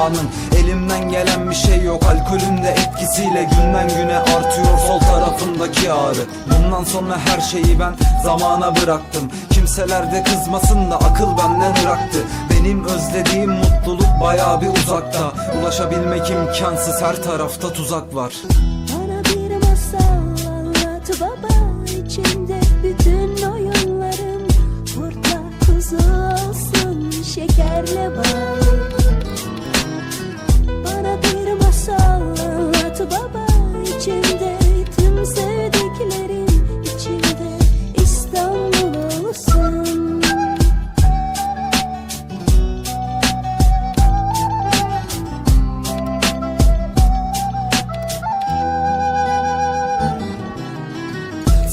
duanın Elimden gelen bir şey yok. Alkolün de etkisiyle Günden güne artıyor sol tarafımdaki ağrı. Bundan sonra her şeyi ben zamana bıraktım. Kimseler de kızmasın da akıl benden ıraktı Benim özlediğim mutluluk baya bir uzakta. Ulaşabilmek imkansız her tarafta tuzak var. Bana bir masal anlat baba. İçinde bütün oyunlarım. Kurtla kuzu olsun şekerle bal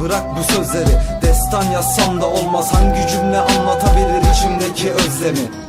Bırak bu sözleri. Destan yazsam da olmaz. Hangi cümle anlatabilir içimdeki özlemi